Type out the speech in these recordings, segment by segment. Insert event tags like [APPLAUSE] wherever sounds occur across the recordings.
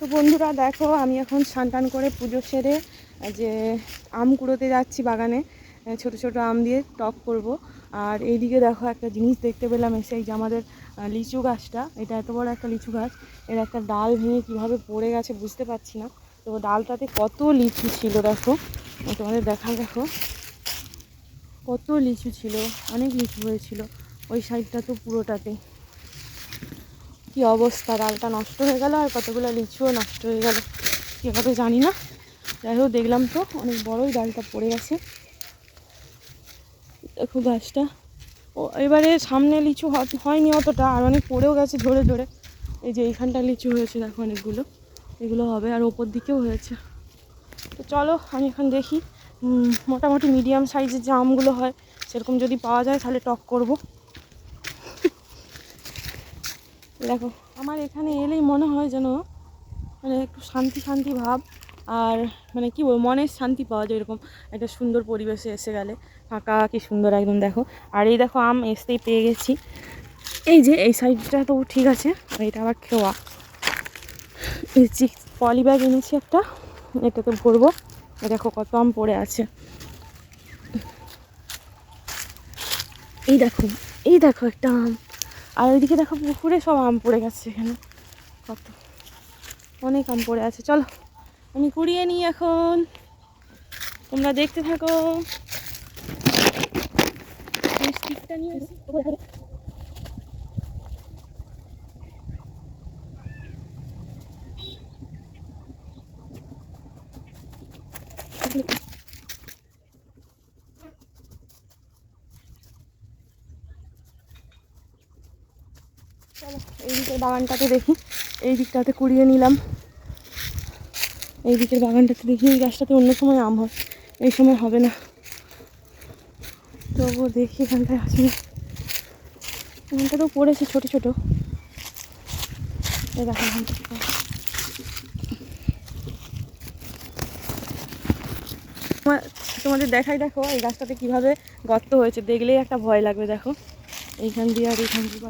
তো বন্ধুরা দেখো, আমি এখন টান করে পুজো সেরে যে আম কুড়োতে যাচ্ছি বাগানে ছোট ছোট আম দিয়ে টক করব। আর এইদিকে দেখো একটা জিনিস দেখতে পেলাম, এসে এই যে আমাদের লিচু গাছটা, এটা এত বড় একটা লিচু গাছ, এর একটা ডাল ভেঙে কীভাবে পড়ে গেছে বুঝতে পারছি না। তো ডালটাতে কত লিচু ছিল দেখো তোমাদের দেখা দেখো। কত লিচু ছিল, অনেক লিচু হয়েছিল, ওই সাইডটা তো পুরোটাতে। কি অবস্থা? ডালটা নষ্ট হয়ে গেল আর কতগুলো লিচুও নষ্ট হয়ে গেল। কীভাবে জানি না। যাই হোক, দেখলাম তো অনেক বড়ই ডালটা পড়ে গেছে। দেখো গাছটা। ও, এবারে সামনে লিচু হয়নি অতটা, আর অনেক পড়েও গেছে ঝরে ঝরে এই যে এইখানটা লিচু হয়েছে, দেখো অনেকগুলো। এগুলো হবে আর ওপর দিকেও হয়েছে। তো চলো, আমি এখন দেখি। মোটামুটি মিডিয়াম সাইজের যে আমগুলো হয়, সেরকম যদি পাওয়া যায় তাহলে টক করব। দেখো, আমার এখানে এলেই মনে হয় যেন মানে একটু শান্তি শান্তি ভাব আর মানে কি বলব, মনের শান্তি পাওয়া যায় এরকম। একটা সুন্দর পরিবেশে এসে গেলে। ফাঁকা, কি সুন্দর একদম, দেখো। আর এই দেখো, আম এসতেই পেয়ে গেছি। এই যে, এই সাইডটা তো ঠিক আছে, আর এটা আবার খেওয়া। এই পলি ব্যাগ এনেছি একটা, এটাতে ভরবো। দেখো কত আম পড়ে আছে। এই দেখো এই দেখো একটা আম। আর ওইদিকে দেখো পুকুরে সব আম পড়ে গেছে এখানে। কত। অনেক আম পড়ে আছে। চলো, আমি কুড়িয়ে নিই এখন। তোমরা দেখতে থাকো। নিয়ে এই দিকের বাগানটাতে দেখি। এই দিকটাতে কুড়িয়ে নিলাম। এই দিকের বাগানটাতে দেখি, এই গাছটাতে অন্য সময় আম হয়। এই সময় হবে না। তবুও দেখি এখানটায় আছে না। এখানটাতেও পড়েছে ছোট ছোট। এই এখানটা তোমাদের দেখাই দেখো এই গাছটাতে কীভাবে গর্ত হয়েছে। দেখলেই একটা ভয় লাগবে, দেখো। এইখান দিয়ে আর এইখান দিয়ে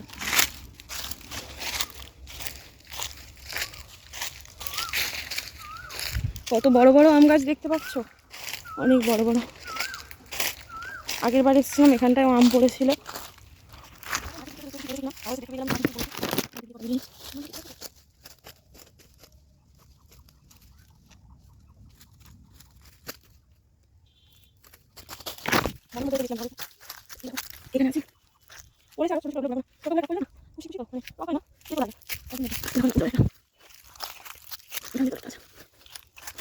কত বড় বড় আম গাছ দেখতে পাচ্ছ? অনেক বড় বড়। আগের বার এসেছিলাম এখানটায় আম পড়েছিল। এখানে আছে। পড়েছে আরও ছোট ছোট ছোট ছোট না খুশি খুশি মানে টক হয় না খেতে লাগে এখন ভিতরে এটা এখানে ভিতরে আছে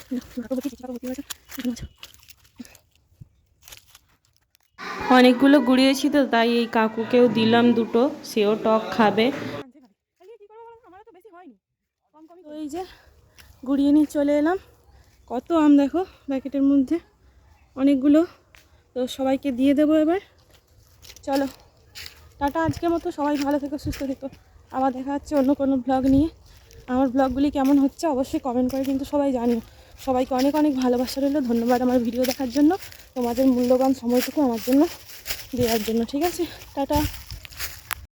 [LAUGHS] অনেকগুলো গুড়িয়েছি তো, তাই এই কাকুকেও দিলাম দুটো, সেও টক খাবে। এই যে গুড়িয়ে নিয়ে চলে এলাম। কত আম দেখো প্যাকেটের মধ্যে, অনেকগুলো। তো সবাইকে দিয়ে দেবো এবার। চলো, টাটা আজকের মতো, সবাই ভালো থেকো, সুস্থ থেকো। আবার দেখা হচ্ছে অন্য কোনো ব্লগ নিয়ে। আমার ব্লগগুলি কেমন হচ্ছে অবশ্যই কমেন্ট করে কিন্তু সবাই জানিও। সবাইকে অনেক অনেক ভালোবাসা রইল। ধন্যবাদ আমার ভিডিও দেখার জন্য। তোমাদের মূল্যবান সময়টুকু আমার জন্য দেওয়ার জন্য। ঠিক আছে? টাটা।